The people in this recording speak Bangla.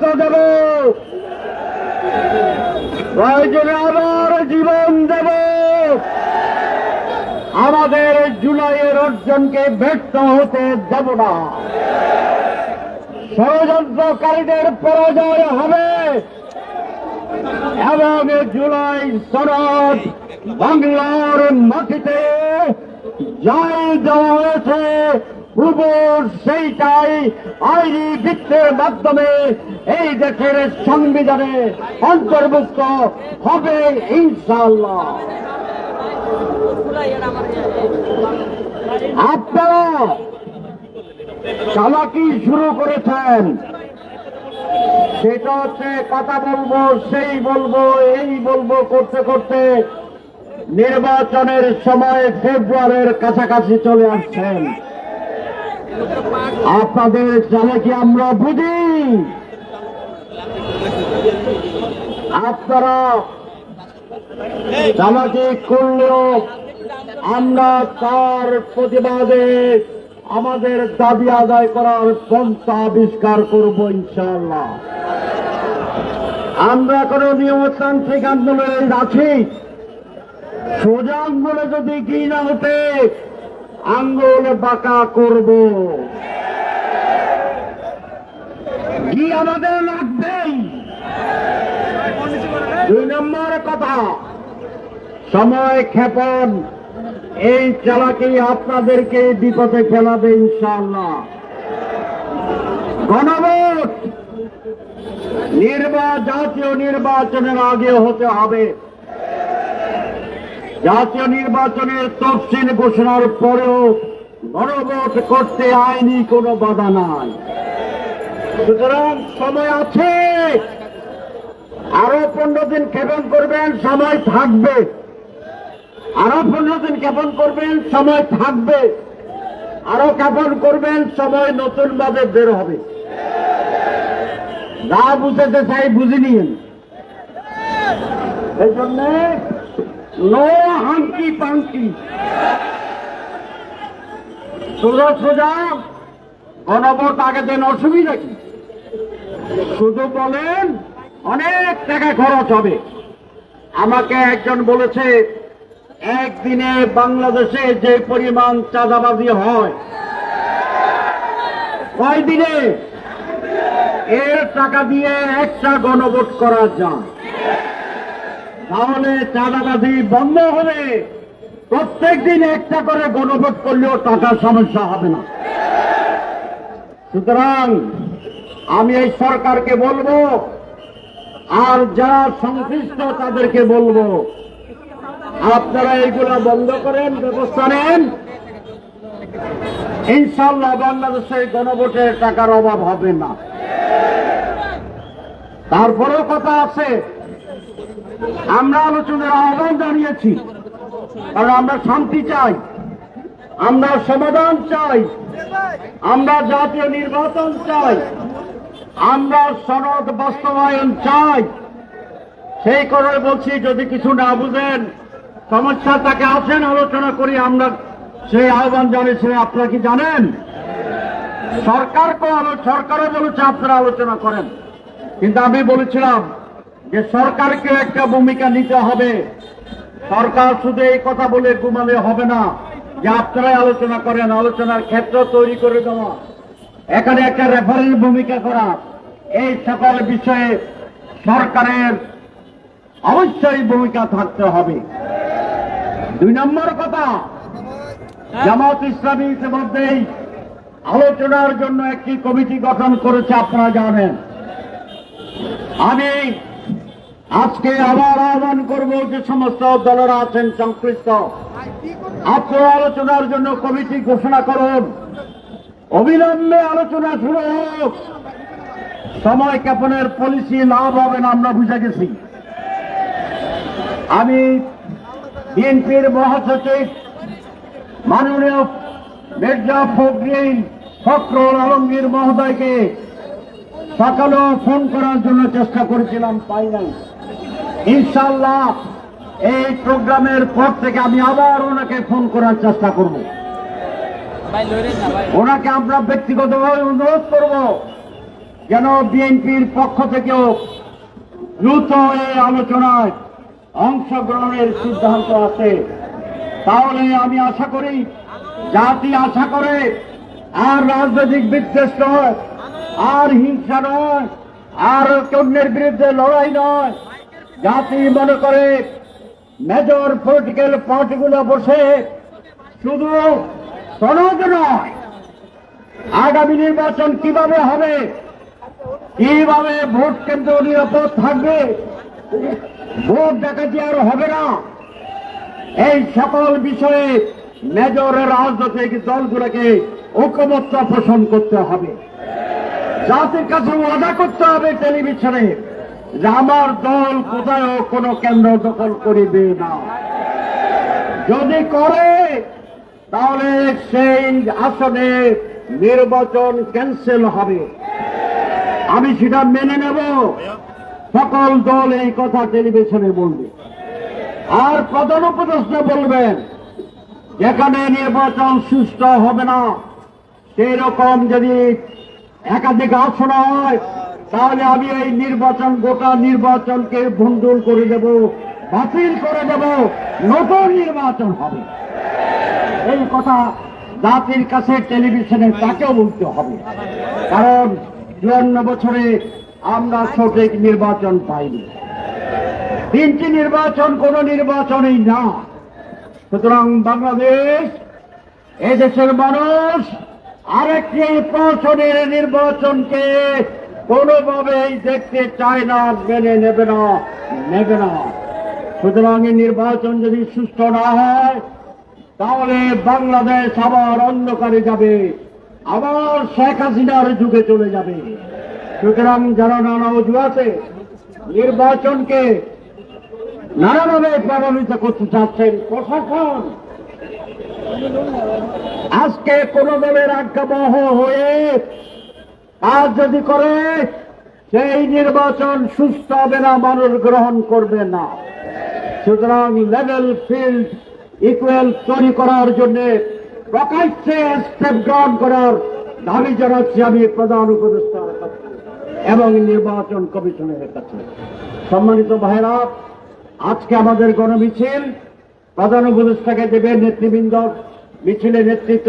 রক্ত দেব। প্রয়োজনে আবার জীবন দেব। আমাদের জুলাইয়ের অর্জনকে ব্যর্থ হতে দেব না। ষড়যন্ত্রকারীদের পরাজয় হবে। এবং জুলাই সনদ বাংলার মাটিতে যাই দেওয়া হয়েছে। উপর সেইটাই আইনি বৃত্তের মাধ্যমে এই দেশের সংবিধানে অন্তর্ভুক্ত হবে ইনশাল্লাহ আপনারা চালাকি শুরু করেছেন। সেটা হচ্ছে কথা বলব, সেই বলব, এই বলব করতে করতে নির্বাচনের সময় ফেব্রুয়ারির কাছাকাছি চলে আসছেন। আপনাদের চালে কি আমরা বুঝি? আপনারা চালাকি করলেও আমরা তার প্রতিবাদে আমাদের দাবি আদায় করার পন্থা আবিষ্কার করব ইনশাআল্লাহ। আমরা কোন নিয়মতান্ত্রিক আন্দোলনে আছি। সোজা আঙ্গুলে যদি না হতে আঙ্গুল বাঁকা করব। কি আমাদের লাগবেই দুই নম্বর কথা, সময় ক্ষেপণ। এই চালাকি আপনাদেরকে বিপদে ফেলাবে ইনশাআল্লাহ। গণভোট! নির্বা, জাতীয় নির্বাচনের আগে হতে হবে। জাতীয় নির্বাচনের তফসিল ঘোষণার পরেও গণভোট করতে আইনি কোনো বাধা নাই। সুতরাং সময় আছে। আরও পনেরো দিন ক্ষেপণ করবেন, সময় থাকবে। আরও পনেরো দিন জ্ঞাপন করবেন, সময় থাকবে। আরও জ্ঞাপন করবেন, সময় নতুন ভাবে বের হবে। যা বুঝতে চাই বুঝে নিন এই জন্য নো হাঙ্কি পাঙ্কি। সোজা সোজা গণভোট আগে দেন, অসুবিধা কি? শুধু বলেন, অনেক টাকা খরচ হবে। আমাকে একজন বলেছে, একদিনে বাংলাদেশে যে পরিমাণ চাঁদাবাজি হয় কয় দিনে এর টাকা দিয়ে একটা গণভোট করা যায়। তাহলে চাঁদাবাজি বন্ধ হবে প্রত্যেক দিন একটা করে গণভোট করলেও টাকার সমস্যা হবে না। সুতরাং আমি এই সরকারকে বলব, আর যারা সংশ্লিষ্ট তাদেরকে বলব, আপনারা এইগুলো বন্ধ করেন, ব্যবস্থা নেন। ইনশাল্লাহ বাংলাদেশে গণভোটের টাকার অভাব হবে না। তারপরেও কথা আছে আমরা আলোচনার আহ্বান জানিয়েছি কারণ আমরা শান্তি চাই, আমরা সমাধান চাই, আমরা জাতীয় নির্বাচন চাই, আমরা সনদ বাস্তবায়ন চাই। সেই করে বলছি, যদি কিছু না বুঝেন, সমস্যা তাকে আসেন, আলোচনা করি, আমরা সেই আহ্বান জানিয়েছিলেন আপনারা কি জানেন? সরকারকে সরকারও বলেছে, আপনারা আলোচনা করেন। কিন্তু আমি বলেছিলাম যে সরকারকে একটা ভূমিকা নিতে হবে। সরকার শুধু এই কথা বলে ঘুমালে হবে না। যে আপনারাই আলোচনা করেন, আলোচনার ক্ষেত্র তৈরি করে দেওয়া। এখানে একটা রেফারেন্স ভূমিকা করা। এই সকল বিষয়ে সরকারের অবশ্যই ভূমিকা থাকতে হবে। দুই নম্বর কথা, জামাত ইসলামী ইতিমধ্যেই আলোচনার জন্য একটি কমিটি গঠন করেছে, আপনারা জানেন। আমি আজকে আবার আহ্বান করব যে সমস্ত দলেরা আছেন সংশ্লিষ্ট। আপনারা আলোচনার জন্য কমিটি ঘোষণা করুন। অবিলম্বে আলোচনা শুরু হোক। সময় ক্ষেপণের পলিসি লাভ হবে না আমরা বুঝে গেছি। আমি বিএনপির মহাসচিব মাননীয় মির্জা ফখরিন ফখরুল আলমগীর মহোদয়কে সকালেও ফোন করার জন্য চেষ্টা করেছিলাম, পাই নাই। ইনশাল্লাহ এই প্রোগ্রামের পর থেকে আমি আবার ওনাকে ফোন করার চেষ্টা করব। ওনাকে আমরা ব্যক্তিগতভাবে অনুরোধ করব যেন বিএনপির পক্ষ থেকেও দ্রুত এই আলোচনায় অংশগ্রহণের সিদ্ধান্ত আছে তাহলে আমি আশা করি, জাতি আশা করে, আর রাজনৈতিক বিদ্বেষ নয়, আর হিংসা নয়, আর অন্যের বিরুদ্ধে লড়াই নয় জাতি মনে করে মেজর পলিটিক্যাল পার্টিগুলো বসে শুধু সনদ নয়, আগামী নির্বাচন কীভাবে হবে, কীভাবে ভোট কেন্দ্র নিরাপদ থাকবে, ভোট ডাকাতি আর হবে না। এই সকল বিষয়ে মেজরের রাজনৈতিক দলগুলোকে ঐকমত্য পোষণ করতে হবে। জাতির কাছে ওয়াদা করতে হবে টেলিভিশনে। যে আমার দল কোথায় কোনো কেন্দ্র দখল করিবে না। যদি করে, তাহলে সেই আসনে নির্বাচন ক্যান্সেল হবে। আমি সেটা মেনে নেব। সকল দল এই কথা টেলিভিশনে বলবে। আর প্রধান উপদেষ্টা বলবেন, যেখানে নির্বাচন সুষ্ঠু হবে না সেই রকম যদি একাধিক আসন হয় তাহলে আমি এই নির্বাচন, গোটা নির্বাচনকে ভণ্ডুল করে দেব, বাতিল করে দেব, নতুন নির্বাচন হবে। এই কথা জাতির কাছে টেলিভিশনে তাকেও বলতে হবে। কারণ চুয়ান্ন বছরে আমরা সঠিক নির্বাচন পাইনি। তিনটি নির্বাচন, কোন নির্বাচনই না। সুতরাং বাংলাদেশ, এদেশের মানুষ আরেকটি প্রশনের নির্বাচনকে কোনোভাবেই দেখতে চায় না, মেনে নেবে না নেবে না। সুতরাং এই নির্বাচন যদি সুস্থ না হয়, তাহলে বাংলাদেশ আবার অন্ধকারে যাবে, আবার শেখ হাসিনার যুগে চলে যাবে। সুতরাং যারা নানা অজুহাতে নির্বাচনকে নানাভাবে প্রভাবিত করতে চাচ্ছেন, প্রশাসন, আজকে কোন দলের আজ্ঞাবহ হয়ে কাজ যদি করে, সেই নির্বাচন সুস্থ হবে না, মানুষ গ্রহণ করবে না। সুতরাং লেভেল ফিল্ড ইকুয়াল তৈরি করার জন্য প্রকাশ্যে স্টেপ গ্রহণ করার দাবি জানাচ্ছি আমি প্রধান উপদেষ্টার কাছে এবং নির্বাচন কমিশনের কাছে। সম্মানিত ভাইরা আজকে আমাদের গণমিছিল। প্রধান উপদেষ্টাকে দেবে নেতৃবৃন্দ। মিছিলে নেতৃত্ব